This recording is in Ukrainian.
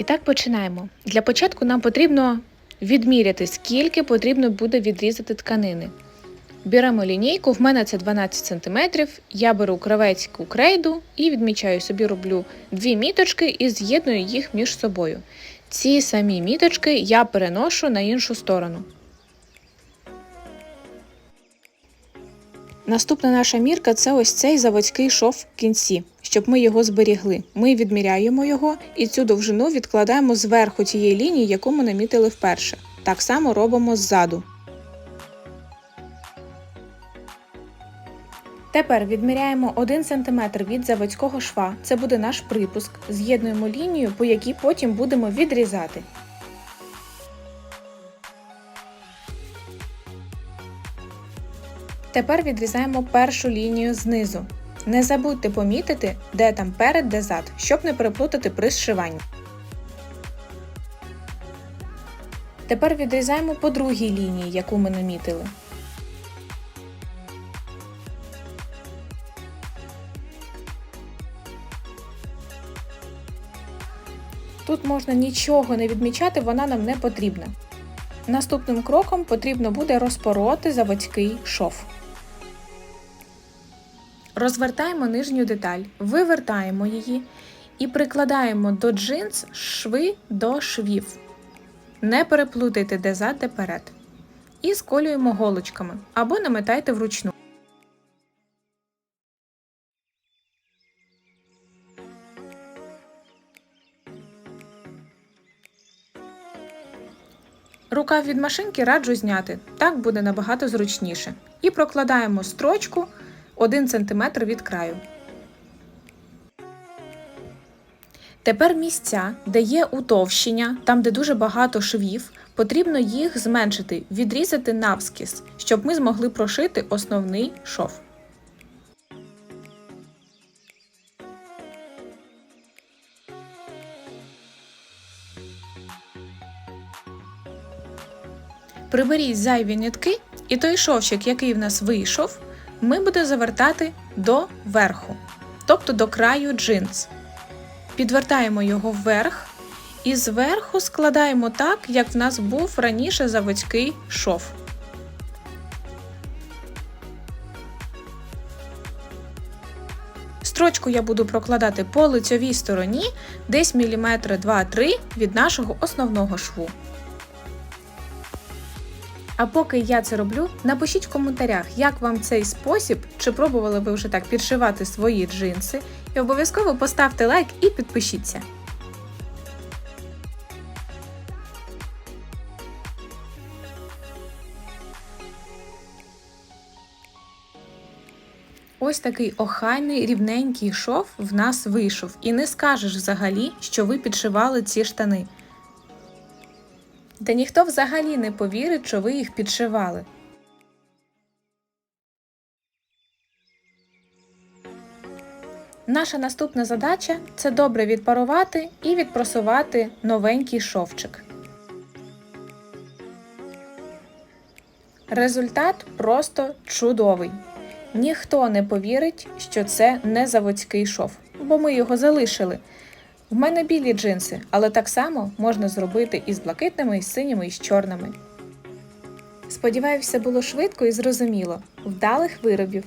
І так починаємо. Для початку нам потрібно відміряти, скільки потрібно буде відрізати тканини. Беремо лінійку, в мене це 12 см, я беру кравецьку крейду і відмічаю собі, роблю дві міточки і з'єдную їх між собою. Ці самі міточки я переношу на іншу сторону. Наступна наша мірка це ось цей заводський шов в кінці, щоб ми його зберігли. Ми відміряємо його і цю довжину відкладаємо зверху тієї лінії, яку ми намітили вперше. Так само робимо ззаду. Тепер відміряємо 1 см від заводського шва. Це буде наш припуск. З'єднуємо лінію, по якій потім будемо відрізати. Тепер відрізаємо першу лінію знизу. Не забудьте помітити, де там перед, де зад, щоб не переплутати при зшиванні. Тепер відрізаємо по другій лінії, яку ми намітили. Тут можна нічого не відмічати, вона нам не потрібна. Наступним кроком потрібно буде розпороти заводський шов. Розвертаємо нижню деталь, вивертаємо її і прикладаємо до джинс шви до швів. Не переплутайте де зад, де перед. І сколюємо голочками або наметайте вручну. Рукав від машинки раджу зняти, так буде набагато зручніше. І прокладаємо строчку 1 см від краю. Тепер місця, де є утовщення, там де дуже багато швів, потрібно їх зменшити, відрізати навскіз, щоб ми змогли прошити основний шов. Приберіть зайві нитки, і той шовчик, який в нас вийшов, ми будемо завертати до верху, тобто до краю джинс. Підвертаємо його вверх і зверху складаємо так, як в нас був раніше заводський шов. Строчку я буду прокладати по лицьовій стороні десь міліметри 2-3 від нашого основного шву. А поки я це роблю, напишіть в коментарях, як вам цей спосіб, чи пробували ви вже так підшивати свої джинси, і обов'язково поставте лайк і підпишіться. Ось такий охайний рівненький шов в нас вийшов, і не скажеш взагалі, що ви підшивали ці штани. Та ніхто взагалі не повірить, що ви їх підшивали. Наша наступна задача це добре відпарувати і відпросувати новенький шовчик. Результат просто чудовий. Ніхто не повірить, що це не заводський шов, бо ми його залишили. В мене білі джинси, але так само можна зробити і з блакитними, і з синіми, і з чорними. Сподіваюся, було швидко і зрозуміло. Вдалих виробів!